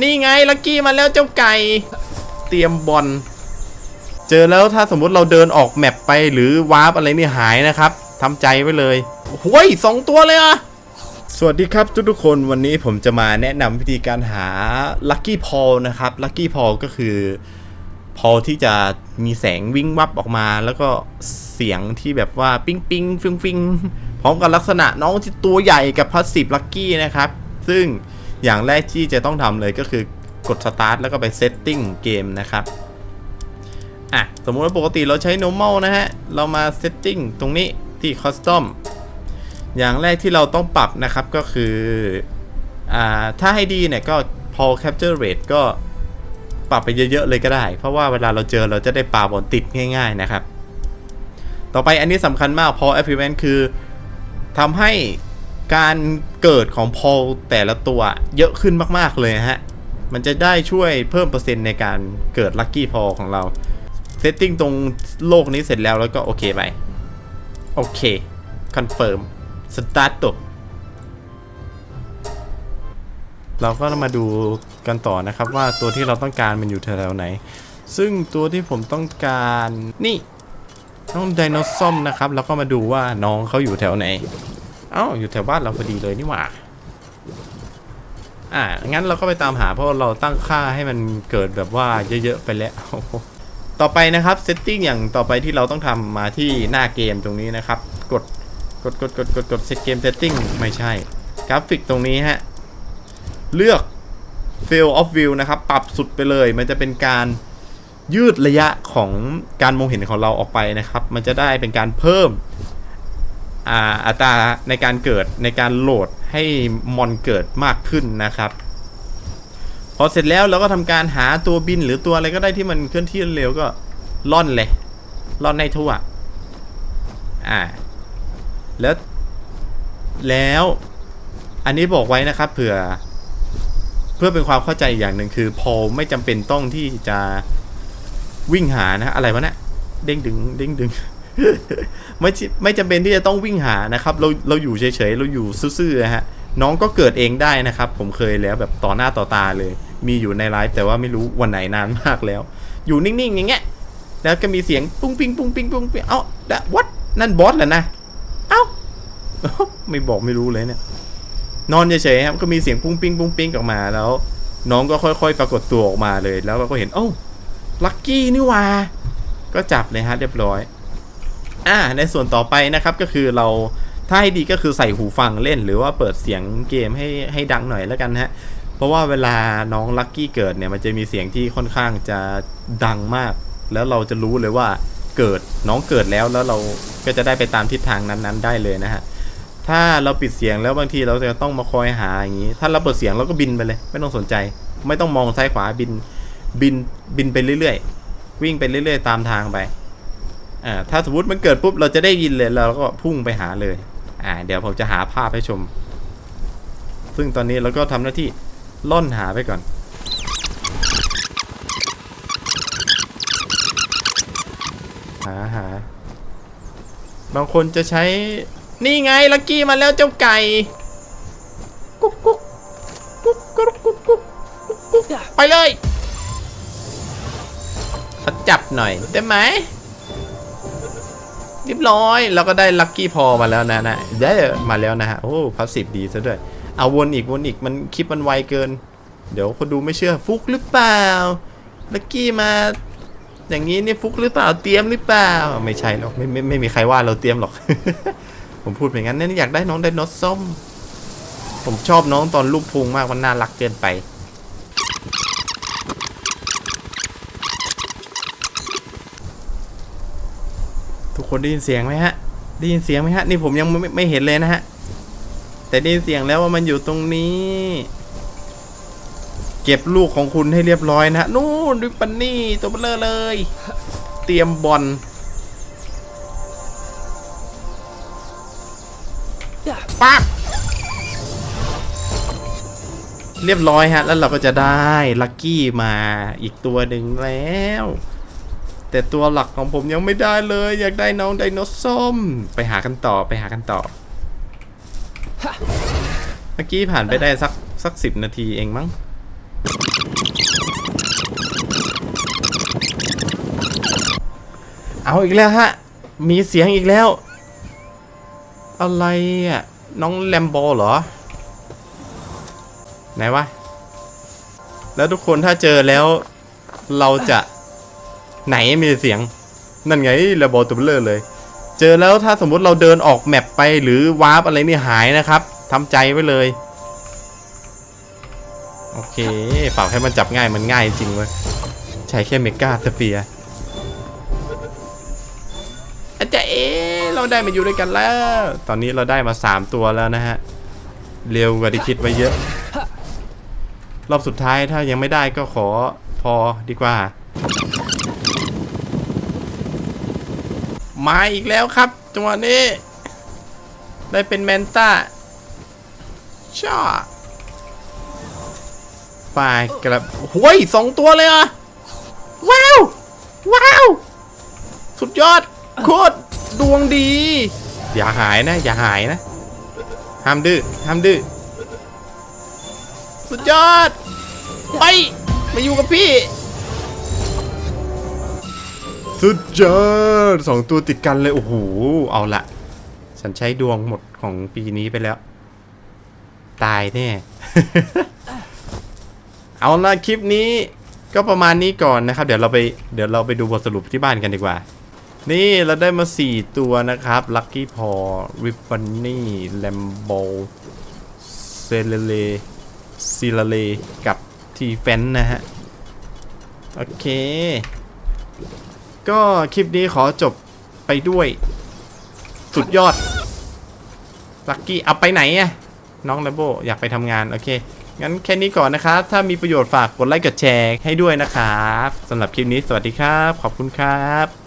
นี่ไงลักกี้มาแล้วเจ้าไก่ เตรียมบอลเจอแล้วถ้าสมมุติเราเดินออกแมปไปหรือวาร์ปอะไรนี่หายนะครับทำใจไว้เลยโอ้ยสองตัวเลยอะสวัสดีครับทุกๆคนวันนี้ผมจะมาแนะนำวิธีการหา Lucky p a l นะครับ Lucky p a l ก็คือ พอที่จะมีแสงวิ่งวับออกมา แล้วก็เสียงที่แบบว่าปิ้งปิ้งฟิงฟิงพร้อมกับลักษณะน้องที่ตัวใหญ่กับพัสซีฟลักกี้นะครับ ซึ่ง อย่างแรกที่จะต้องทำเลยก็คือกดสตาร์ทแล้วก็ไปเซตติ้งเกมนะครับอะสมมุติว่าปกติเราใช้ normal นะฮะ เรามา setting ตรงนี้ที่ custom อย่างแรกที่เราต้องปรับนะครับก็คืออ่าถ้าให้ดีเนี่ยก็พอ capture rate ก็ปรับไปเยอะๆเลยก็ได้ เพราะว่าเวลาเราเจอเราจะได้ปาบอลติดง่าย ๆนะครับ ต่อไปอันนี้สำคัญมากพอ appearance คือทำให้ การเกิดของพอลแต่ละตัวเยอะขึ้นมาก ๆ เลยฮะ มันจะได้ช่วยเพิ่มเปอร์เซ็นต์ในการเกิดลัคกี้พอลของเรา เซตติ้งตรงโลกนี้เสร็จแล้วแล้วก็โอเคไป โอเค คอนเฟิร์ม สตาร์ทตเราก็มาดูกันต่อนะครับว่าตัวที่เราต้องการมันอยู่แถวๆไหน ซึ่งตัวที่ผมต้องการนี่น้องไดโนซอมนะครับ แล้วก็มาดูว่าน้องเขาอยู่แถวไหน อ้าอยู่แถวบ้านเราพอดีเลยนี่หว่า อ่า งั้นเราก็ไปตามหาเพราะเราตั้งค่าให้มันเกิดแบบว่าเยอะๆไปแล้ว ต่อไปนะครับเซตติ้งอย่างต่อไปที่เราต้องทำมาที่หน้าเกมตรงนี้นะครับ กด กดกดกดกดกดเซตเกมเซตติ้งไม่ใช่ กราฟิกตรงนี้ฮะ เลือก Field of View นะครับ ปรับสุดไปเลย มันจะเป็นการยืดระยะของการมองเห็นของเราออกไปนะครับ มันจะได้เป็นการเพิ่ม อัตราในการเกิดในการโหลดให้มอนเกิดมากขึ้นนะครับ พอเสร็จแล้วเราก็ทำการหาตัวบินหรือตัวอะไรก็ได้ที่มันเคลื่อนที่เร็วก็ล่อนเลยล่อนให้ทั่วอ่าแล้วแล้วอันนี้บอกไว้นะครับเผื่อ เพื่อเป็นความเข้าใจอีกอย่างหนึ่งคือพอไม่จำเป็นต้องที่จะวิ่งหานะ อะไรวะเนะี่ยเด้งดึงเด้งดึง ไม่ไม่จำเป็นที่จะต้องวิ่งหานะครับ เราเราอยู่เฉยๆเราอยู่ซื่อๆฮะน้องก็เกิดเองได้นะครับ ผมเคยแล้วแบบต่อหน้าต่อตาเลย มีอยู่ในไลฟ์แต่ว่าไม่รู้วันไหนนานมากแล้ว อยู่นิ่งๆอย่างเงี้ยแล้วก็มีเสียงปุ้งปิ้งปุ้งปิ้งปุ้งปิ้งเอ้าแล้ววัดนั่นบอสเหรอนะเอ้าไม่บอกไม่รู้เลยเนี่ย นอนเฉยๆครับก็มีเสียงปุ้งปิ้งปุ้งปิ้งออกมาแล้ว น้องก็ค่อย ๆ ปรากฏตัวออกมาเลยแล้วเราก็เห็นเอ้าลักกี้นี่ว่าก็จับเลยฮะเรียบร้อย อ่าในส่วนต่อไปนะครับก็คือเราถ้าให้ดีก็คือใส่หูฟังเล่น หรือว่าเปิดเสียงเกมให้ให้ดังหน่อยแล้วกันฮะเพราะว่าเวลาน้องลักกี้เกิดเนี่ยมันจะมีเสียงที่ค่อนข้างจะดังมาก แล้วเราจะรู้เลยว่าเกิดน้องเกิดแล้วแล้วเราก็จะได้ไปตามทิศทางนั้นๆ ได้เลยนะฮะถ้าเราปิดเสียงแล้วบางทีเราจะต้องมาคอยหาอย่างนี้ ถ้าเราเปิดเสียงเราก็บินไปเลย ไม่ต้องสนใจ ไม่ต้องมองซ้ายขวาบินบินบินไปเรื่อยๆ วิ่งไปเรื่อยๆ ตามทางไป อ่าถ้าสมมติมันเกิดปุ๊บเราจะได้ยินเลยแล้วก็พุ่งไปหาเลย อ่า เดี๋ยวผมจะหาภาพให้ชม ซึ่งตอนนี้เราก็ทำหน้าที่ล่อนหาไปก่อนหาหาบางคนจะใช้นี่ไงลักกี้มาแล้วเจ้าไก่ กุ๊กกุ๊กกุ๊กกุ๊กกุ๊กกุ๊กกุ๊กไปเลยจับหน่อยได้ไหม เรียบร้อยเราก็ได้ลัคกี้พอมาแล้วนะนะได้มาแล้วนะฮะ โอ้พาสซีฟดีซะด้วย เอาวนอีกวนอีกมันคลิปมันไวเกิน เดี๋ยวคนดูไม่เชื่อฟุกหรือเปล่าลัคกี้มา อย่างนี้นี่ฟุกหรือเปล่าเตรียมหรือเปล่า ไม่ใช่หรอกไม่ไม่ไม่มีใครว่าเราเตรียมหรอก ผมพูดอย่างนั้นเนี่ยอยากได้น้องไดโนเสาร์ผมชอบน้องตอนลูกพุงมากมันน่ารักเกินไป คนได้ยินเสียงไหมฮะ ได้ยินเสียงไหมฮะ นี่ผมยังไม่ไม่เห็นเลยนะฮะ แต่ได้ยินเสียงแล้วว่ามันอยู่ตรงนี้ เก็บลูกของคุณให้เรียบร้อยนะฮะนู่นดูปันนี่ตัวเบลอเลย เตรียมบอลปั๊บเรียบร้อยฮะ แล้วเราก็จะได้ลัคกี้มาอีกตัวหนึ่งแล้ว แต่ตัวหลักของผมยังไม่ได้เลย อยากได้น้องไดโนส้ม ไปหากันต่อไปหากันต่อ เมื่อกี้ผ่านไปได้สักสักสิบนาทีเองมั้งเอาอีกแล้วฮะ มีเสียงอีกแล้ว อะไรอะ น้องแลมโบเหรอ ไหนวะ แล้วทุกคนถ้าเจอแล้วเราจะ ไหนมีเสียง นั่นไงแลมโบตัวเบลอเลย เจอแล้วถ้าสมมุติเราเดินออกแมปไปหรือวาร์ปอะไรนี่หายนะครับทำใจไว้เลยโอเคฝาให้มันจับง่ายมันง่ายจริงเว้ยใช้แค่เมกาสเฟียร์อาจจะเอเราได้มาอยู่ด้วยกันแล้ว ตอนนี้เราได้มา 3 ตัวแล้วนะฮะ เร็วกว่าที่คิดไว้เยอะ รอบสุดท้ายถ้ายังไม่ได้ก็ขอพอดีกว่า มาอีกแล้วครับจังหวะนี้ ได้เป็นแมนต้าช่าไปกระห้วยสองตัวเลยอะ ว้าว ว้าว สุดยอด โคตรดวงดี อย่าหายนะ อย่าหายนะ ห้ามดื้อห้ามดื้อสุดยอด ไป มาอยู่กับพี่ สุดยอดสองตัวติดกันเลย โอ้โห เอาละ ฉันใช้ดวงหมดของปีนี้ไปแล้ว ตายแน่ เอาละคลิปนี้ก็ประมาณนี้ก่อนนะครับ เดี๋ยวเราไปเดี๋ยวเราไปดูบทสรุปที่บ้านกันดีกว่า นี่เราได้มา 4 ตัวนะครับลัคกี้พอริบบันนี่แลมโบเซเลเลซิลาเลกับทีเฟนนะฮะ โอเค ก็คลิปนี้ขอจบไปด้วย สุดยอด ลัคกี้ เอาไปไหนอะน้องเลโบอยากไปทำงาน โอเค งั้นแค่นี้ก่อนนะครับ ถ้ามีประโยชน์ฝากกดไลค์กดแชร์ให้ด้วยนะครับสำหรับคลิปนี้สวัสดีครับ ขอบคุณครับ